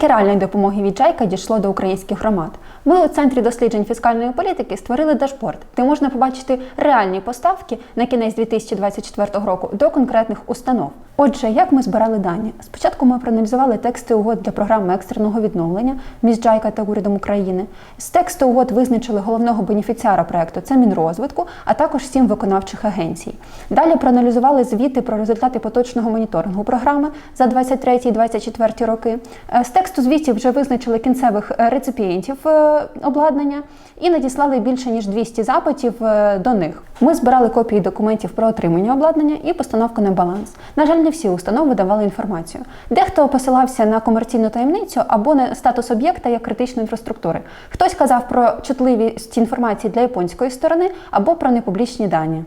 Скільки реальної допомоги від Джайка дійшло до українських громад? Ми у центрі досліджень фіскальної політики створили дашборд, де можна побачити реальні поставки на кінець 2024 року до конкретних установ. Отже, як ми збирали дані? Спочатку ми проаналізували тексти угод для програми екстреного відновлення між JICA та урядом України. З тексту угод визначили головного бенефіціара проекту це Мінрозвитку, а також сім виконавчих агенцій. Далі проаналізували звіти про результати поточного моніторингу програми за 23-24 роки. Е, З тексту звітів вже визначили кінцевих е, реципієнтів е, обладнання і надіслали більше ніж 200 запитів до них. Ми збирали копії документів про отримання обладнання і постановку на баланс. На жаль, не всі установи давали інформацію. Дехто посилався на комерційну таємницю або на статус об'єкта як критичної інфраструктури. Хтось казав про чутливість інформації для японської сторони або про непублічні дані.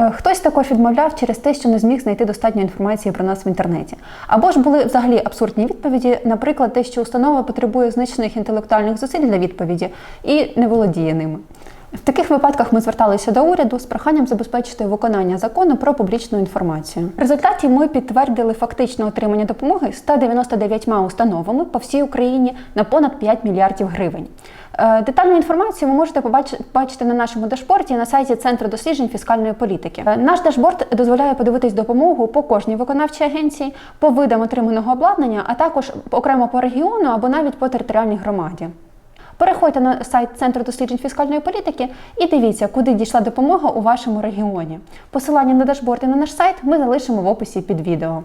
Е, Хтось також відмовляв через те, що не зміг знайти достатньо інформації про нас в інтернеті. Або ж були взагалі абсурдні відповіді, наприклад, те, що установа потребує значних інтелектуальних зусиль для відповіді і не володіє ними. В таких випадках ми зверталися до уряду з проханням забезпечити виконання закону про публічну інформацію. В результаті ми підтвердили фактичне отримання допомоги 199 установами по всій Україні на понад 5 мільярдів гривень. Е, Детальну інформацію ви можете побачити на нашому дашборді на сайті Центру досліджень фіскальної політики. Е, Наш дашборд дозволяє подивитись допомогу по кожній виконавчій агенції, по видам отриманого обладнання, а також окремо по регіону або навіть по територіальній громаді. Переходьте на сайт Центру досліджень фіскальної політики і дивіться, куди дійшла допомога у вашому регіоні. Посилання на дашборд на наш сайт ми залишимо в описі під відео.